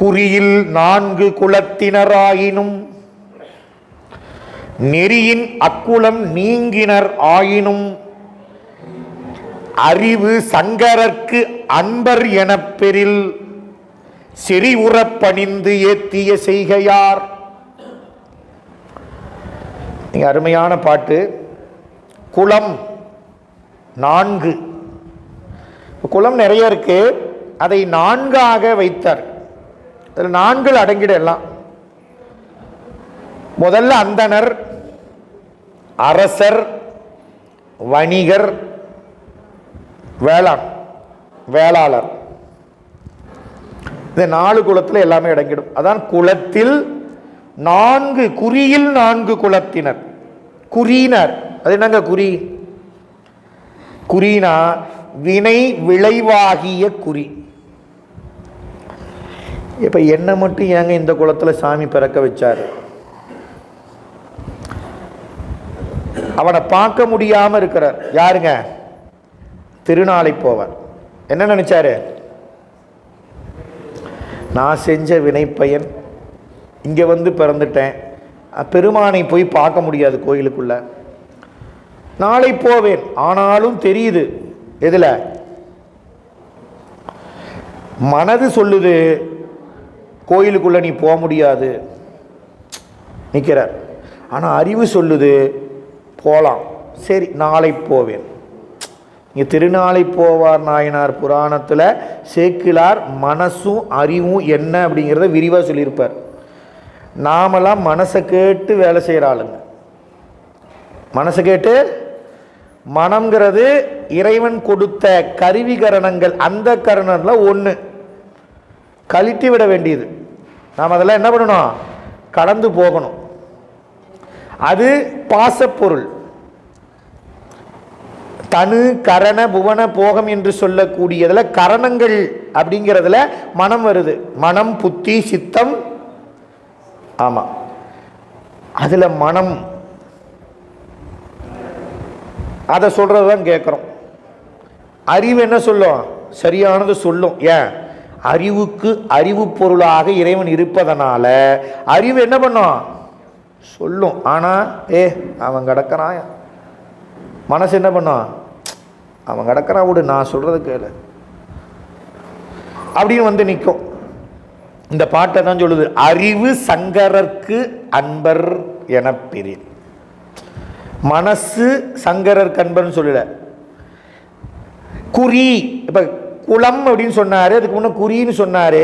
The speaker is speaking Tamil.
குறியில் நான்கு குலத்தினராயினும் நெறியின் அக்குலம் நீங்கினர் ஆயினும் அறிவு சங்கரர்க்கு அன்பர் எனப் பெறில் செறிவுறப் பணிந்து ஏத்திய செய்கையார். அருமையான பாட்டு. குலம் நான்கு. குலம் நிறைய இருக்கு. அதை நான்காக வைத்தார். அதில் நான்கு அடங்கிட எல்லாம். முதல்ல அந்தனர் அரசர் வணிகர் வேளாண் வேளாளர். இந்த நாலு குலத்தில் எல்லாமே அடங்கிடும். அதான் குலத்தில் நான்கு குறியில் நான்கு குலத்தினர். குறியினர். அது என்னங்க குறி? குறினா வினை விளைவாகிய குறி. இப்போ என்னை மட்டும் ஏங்க இந்த குளத்தில் சாமி பிறக்க வச்சார்? அவனை பார்க்க முடியாமல் இருக்கிறார். யாருங்க? திருநாளை போவார். என்ன நினச்சாரு? நான் செஞ்ச வினைப்பயன். இங்கே வந்து பிறந்துட்டேன். பெருமானை போய் பார்க்க முடியாது கோயிலுக்குள்ள. நாளை போவேன். ஆனாலும் தெரியுது. எதில்? மனது சொல்லுது. கோயிலுக்குள்ளே நீ போக முடியாது. நிற்கிறார் ஆனால் அறிவு சொல்லுது போகலாம் சரி நாளை போவேன். இங்கே திருநாளை போவார் நாயனார் புராணத்தில் சேக்கிலார் மனசும் அறிவும் என்ன அப்படிங்கிறத விரிவாக சொல்லியிருப்பார். நாமெல்லாம் மனசை கேட்டு வேலை செய்கிற ஆளுங்க. மனசை கேட்டு மனம்ங்கிறது இறைவன் கொடுத்த கருவிகரணங்கள் அந்த கரணம்லாம் ஒன்று கழித்து விட வேண்டியது. நாம் அதெல்லாம் என்ன பண்ணணும்? கடந்து போகணும். அது பாசப்பொருள். தனு கரண புவன போகம் என்று சொல்லக்கூடியதில் கரணங்கள் அப்படிங்கிறதுல மனம் வருது. மனம் புத்தி சித்தம். ஆமாம் அதில் மனம். அதை சொல்கிறது தான் கேட்குறோம் அறிவு என்ன சொல்லும்? சரியானது சொல்லும். ஏன்? அறிவுக்கு அறிவு பொருளாக இறைவன் இருப்பதனால அறிவு என்ன பண்ணும்? சொல்லும். ஆனால் ஏ அவன் கிடக்கிறான். மனசு என்ன பண்ணும்? அவன் கிடக்கிறான் விடு நான் சொல்கிறது கேளு. அப்படின்னு வந்து நிற்கும் இந்த பாட்டை தான் சொல்லுது. அறிவு சங்கரர்க்கு அன்பர் என பெரிய மனசு சங்கரர் கண்பர்னு சொல்லல. குறி இப்போ குளம் அப்படின்னு சொன்னார் அதுக்கு முன்னே குறின்னு சொன்னார்.